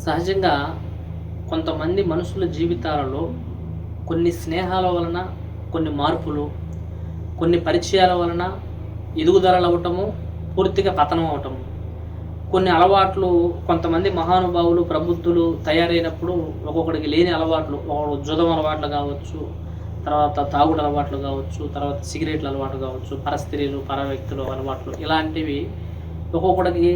సహజంగా కొంతమంది మనుషుల జీవితాలలో కొన్ని స్నేహాల వలన కొన్ని మార్పులు కొన్ని పరిచయాల వలన ఎదుగుదలలు అవ్వటము పూర్తిగా పతనం అవటము. కొన్ని అలవాట్లు కొంతమంది మహానుభావులు ప్రబుద్ధులు తయారైనప్పుడు ఒక్కొక్కడికి లేని అలవాట్లు ఒకడు జుదం అలవాట్లు కావచ్చు తర్వాత తాగుడు అలవాట్లు కావచ్చు తర్వాత సిగరెట్ల అలవాటు కావచ్చు పరస్త్రీలు పర వ్యక్తులు అలవాట్లు ఇలాంటివి ఒక్కొక్కడికి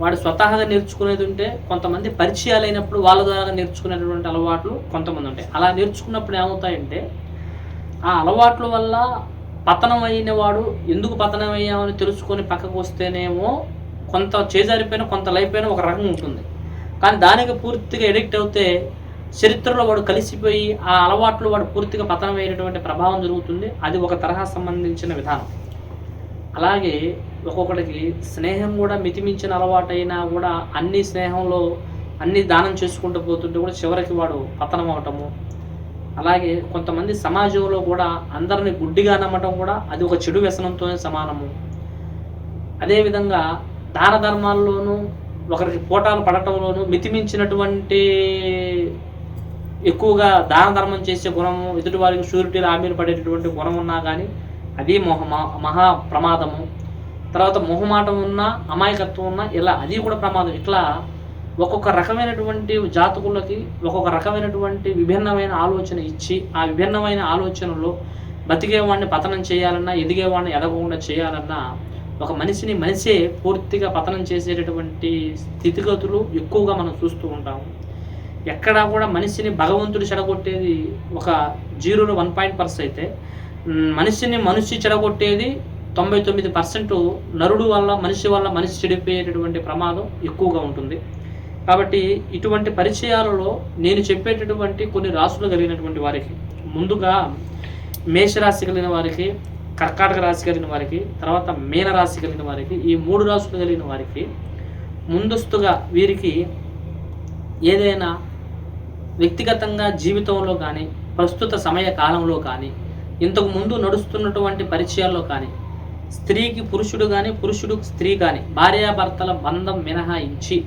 వాడు స్వతహాగా నేర్చుకునేది ఉంటే కొంతమంది పరిచయాలు అయినప్పుడు వాళ్ళ ద్వారా నేర్చుకునేటువంటి అలవాట్లు కొంతమంది ఉంటాయి. అలా నేర్చుకున్నప్పుడు ఏమవుతాయంటే ఆ అలవాట్ల వల్ల పతనం అయిన వాడు ఎందుకు పతనం అయ్యామని తెలుసుకొని పక్కకు వస్తేనేమో కొంత చేజారిపోయిన కొంత లైఫ్ అయినా ఒక రకం ఉంటుంది. కానీ దానికి పూర్తిగా ఎడిక్ట్ అవుతే చరిత్రలో వాడు కలిసిపోయి ఆ అలవాట్లు వాడు పూర్తిగా పతనం అయ్యేటువంటి ప్రభావం జరుగుతుంది. అది ఒక తరహా సంబంధించిన విధానం. అలాగే ఒక్కొక్కడికి స్నేహం కూడా మితిమించిన అలవాటైనా కూడా అన్ని స్నేహంలో అన్ని దానం చేసుకుంటూ పోతుంటే కూడా చివరికి వాడు పతనం అవటము. అలాగే కొంతమంది సమాజంలో కూడా అందరిని గుడ్డిగా నమ్మటం కూడా అది ఒక చెడు వ్యసనంతోనే సమానము. అదేవిధంగా దాన ధర్మాల్లోనూ ఒకరికి పోటాలు పడటంలోనూ మితిమించినటువంటి ఎక్కువగా దాన ధర్మం చేసే గుణము ఎదుటి వారికి షూరిటీ హామీలు పడేటటువంటి గుణం ఉన్నా కానీ అది మొహ మహా ప్రమాదము. తర్వాత మొహమాటం ఉన్నా అమాయకత్వం ఉన్నా ఇలా అది కూడా ప్రమాదం. ఇట్లా ఒక్కొక్క రకమైనటువంటి జాతకులకి ఒక్కొక్క రకమైనటువంటి విభిన్నమైన ఆలోచన ఇచ్చి ఆ విభిన్నమైన ఆలోచనలో బతికేవాడిని పతనం చేయాలన్నా ఎదిగేవాడిని ఎదగకుండా చేయాలన్నా ఒక మనిషిని మనిషే పూర్తిగా పతనం చేసేటటువంటి స్థితిగతులు ఎక్కువగా మనం చూస్తూ ఉంటాము. ఎక్కడా కూడా మనిషిని భగవంతుడు చెడగొట్టేది ఒక జీరోలో వన్ పాయింట్ పర్స్ అయితే మనిషిని మనిషి చెడగొట్టేది తొంభై తొమ్మిది పర్సెంట్ నరుడు వల్ల మనిషి వల్ల మనిషి చెడిపోయేటటువంటి ప్రమాదం ఎక్కువగా ఉంటుంది. కాబట్టి ఇటువంటి పరిచయాలలో నేను చెప్పేటటువంటి కొన్ని రాసులు కలిగినటువంటి వారికి ముందుగా మేషరాశి కలిగిన వారికి కర్కాటక రాశి కలిగిన వారికి తర్వాత మీన రాశి కలిగిన వారికి ఈ మూడు రాసులు కలిగిన వారికి ముందస్తుగా వీరికి ఏదైనా వ్యక్తిగతంగా జీవితంలో కానీ ప్రస్తుత సమయ కాలంలో కానీ ఇంతకు ముందు నడుస్తున్నటువంటి పరిచయాల్లో కానీ స్త్రీకి పురుషుడు కానీ పురుషుడు స్త్రీ కానీ భార్యాభర్తల బంధం మినహాయించి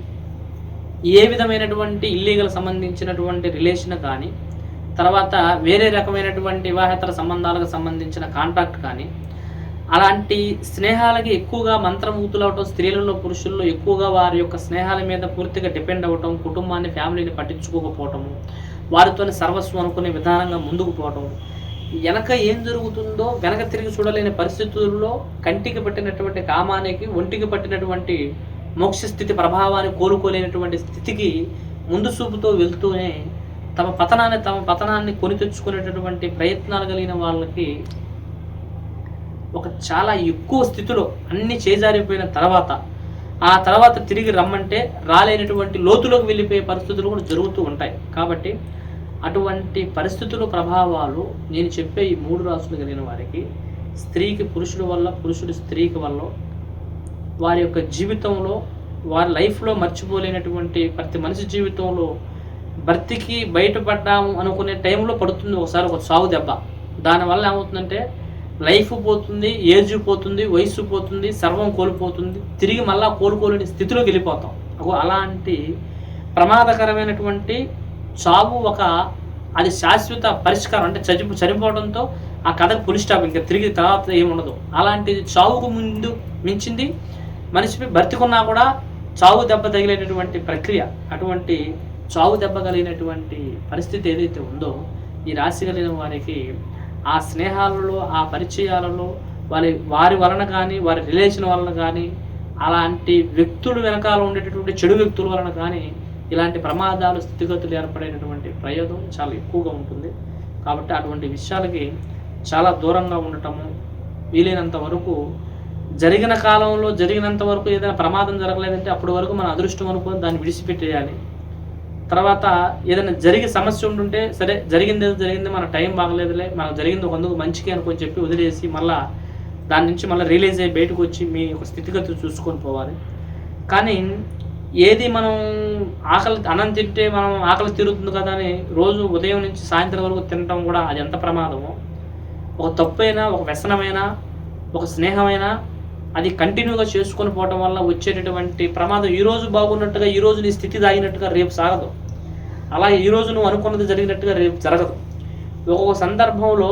ఏ విధమైనటువంటి ఇల్లీగల్ సంబంధించినటువంటి రిలేషన్ కానీ తర్వాత వేరే రకమైనటువంటి వివాహేతర సంబంధాలకు సంబంధించిన కాంట్రాక్ట్ కానీ అలాంటి స్నేహాలకి ఎక్కువగా మంత్రమూతులవటం స్త్రీలలో పురుషుల్లో ఎక్కువగా వారి యొక్క స్నేహాల మీద పూర్తిగా డిపెండ్ అవ్వటం కుటుంబాన్ని ఫ్యామిలీని పట్టించుకోకపోవటము వారితోని సర్వస్వం అనుకునే విధానంగా ముందుకు పోవటం వెనక ఏం జరుగుతుందో వెనక తిరిగి చూడలేని పరిస్థితుల్లో కంటికి పట్టినటువంటి కామానికి ఒంటికి పట్టినటువంటి మోక్ష స్థితి ప్రభావాన్ని కోలుకోలేనటువంటి స్థితికి ముందు చూపుతో వెళ్తూనే తమ పతనాన్ని తమ పతనాన్ని కొని తెచ్చుకునేటటువంటి ప్రయత్నాలు కలిగిన వాళ్ళకి ఒక చాలా ఎక్కువ స్థితిలో అన్ని చేజారిపోయిన తర్వాత ఆ తర్వాత తిరిగి రమ్మంటే రాలేనటువంటి లోతులోకి వెళ్ళిపోయే పరిస్థితులు కూడా జరుగుతూ ఉంటాయి. కాబట్టి అటువంటి పరిస్థితుల ప్రభావాలు నేను చెప్పే ఈ మూడు రాసులు కలిగిన వారికి స్త్రీకి పురుషుడి వల్ల పురుషుడు స్త్రీకి వల్ల వారి యొక్క జీవితంలో వారి లైఫ్లో మర్చిపోలేనటువంటి ప్రతి మనిషి జీవితంలో భర్తీకి బయటపడ్డాము అనుకునే టైంలో పడుతుంది ఒకసారి ఒక సాగు దెబ్బ. దానివల్ల ఏమవుతుందంటే లైఫ్ పోతుంది ఏజ్ పోతుంది వయసు పోతుంది సర్వం కోల్పోతుంది తిరిగి మళ్ళా కోలుకోలేని స్థితిలోకి వెళ్ళిపోతాం. అలాంటి ప్రమాదకరమైనటువంటి చావు ఒక అది శాశ్వత పరిష్కారం అంటే చనిపో చనిపోవడంతో ఆ కథకు పులి స్టాప్ ఇంకా తిరిగి తర్వాత ఏముండదు. అలాంటిది చావుకు ముందు మించింది మనిషిపై బ్రతికున్నా కూడా చావు దెబ్బ తగిలేటటువంటి ప్రక్రియ అటువంటి చావు దెబ్బ కలిగినటువంటి పరిస్థితి ఏదైతే ఉందో ఈ రాశి కలిగిన వారికి ఆ స్నేహాలలో ఆ పరిచయాలలో వారి వారి వలన కానీ వారి రిలేషన్ వలన కానీ అలాంటి వ్యక్తులు వెనకాల ఉండేటటువంటి చెడు వ్యక్తుల వలన కానీ ఇలాంటి ప్రమాదాలు స్థితిగతులు ఏర్పడేటటువంటి ప్రయోగం చాలా ఎక్కువగా ఉంటుంది. కాబట్టి అటువంటి విషయాలకి చాలా దూరంగా ఉండటము వీలైనంత వరకు జరిగిన కాలంలో జరిగినంత వరకు ఏదైనా ప్రమాదం జరగలేదంటే అప్పటి వరకు మన అదృష్టం అనుకుని దాన్ని విడిచిపెట్టేయాలి. తర్వాత ఏదైనా జరిగే సమస్య ఉంటుంటే సరే జరిగింది ఏదో జరిగింది మన టైం బాగలేదులే మనకు జరిగింది ఒక అందుకు మంచిగా అనుకొని చెప్పి వదిలేసి మళ్ళా దాని నుంచి మళ్ళీ రిలీజ్ అయ్యి బయటకు వచ్చి మీ యొక్క స్థితిగతులు చూసుకొని పోవాలి. కానీ ఏది మనం ఆకలి అన్నం తింటే మనం ఆకలి తీరుతుంది కదా అని రోజు ఉదయం నుంచి సాయంత్రం వరకు తినటం కూడా అది ఎంత ప్రమాదమో. ఒక తప్పైనా ఒక వ్యసనమైనా ఒక స్నేహమైనా అది కంటిన్యూగా చేసుకొని పోవటం వల్ల వచ్చేటటువంటి ప్రమాదం ఈ రోజు బాగున్నట్టుగా ఈ నీ స్థితి దాగినట్టుగా రేపు సాగదు. అలా ఈ నువ్వు అనుకున్నది జరిగినట్టుగా రేపు జరగదు. ఒక్కొక్క సందర్భంలో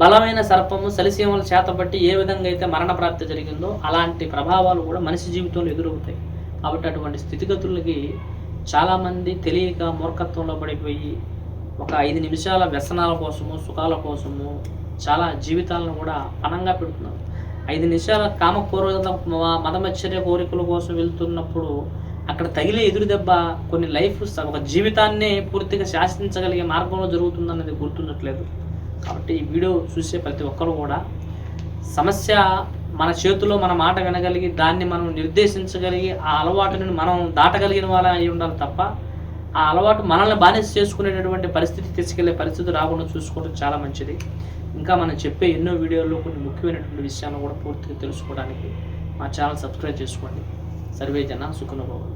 బలమైన సర్పము సలిసీమల చేతబట్టి ఏ విధంగా అయితే మరణ ప్రాప్తి జరిగిందో అలాంటి ప్రభావాలు కూడా మనిషి జీవితంలో ఎదురవుతాయి. కాబట్టి అటువంటి స్థితిగతులకి చాలామంది తెలియక మూర్ఖత్వంలో పడిపోయి ఒక ఐదు నిమిషాల వ్యసనాల కోసము సుఖాల కోసము చాలా జీవితాలను కూడా పణంగా పెడుతున్నారు. ఐదు నిమిషాల కామ కోరిక మదమచ్చర్య కోరికల కోసం వెళ్తున్నప్పుడు అక్కడ తగిలే ఎదురు దెబ్బ కొన్ని లైఫ్ ఒక జీవితాన్నే పూర్తిగా శాసించగలిగే మార్గంలో జరుగుతుందన్నది గుర్తుండట్లేదు. కాబట్టి ఈ వీడియో చూసే ప్రతి ఒక్కరు కూడా సమస్య మన చేతిలో మన మాట వినగలిగి దాన్ని మనం నిర్దేశించగలిగి ఆ అలవాటుని మనం దాటగలిగిన వాళ్ళ అయి ఉండాలి తప్ప ఆ అలవాటు మనల్ని బానిస చేసుకునేటటువంటి పరిస్థితి తీసుకెళ్ళే పరిస్థితి రాకుండా చూసుకోవడం చాలా మంచిది. ఇంకా మనం చెప్పే ఎన్నో వీడియోల్లో కొన్ని ముఖ్యమైనటువంటి విషయాలను కూడా పూర్తిగా తెలుసుకోవడానికి మా ఛానల్ సబ్స్క్రైబ్ చేసుకోండి. సర్వే జన సుఖనుభవం.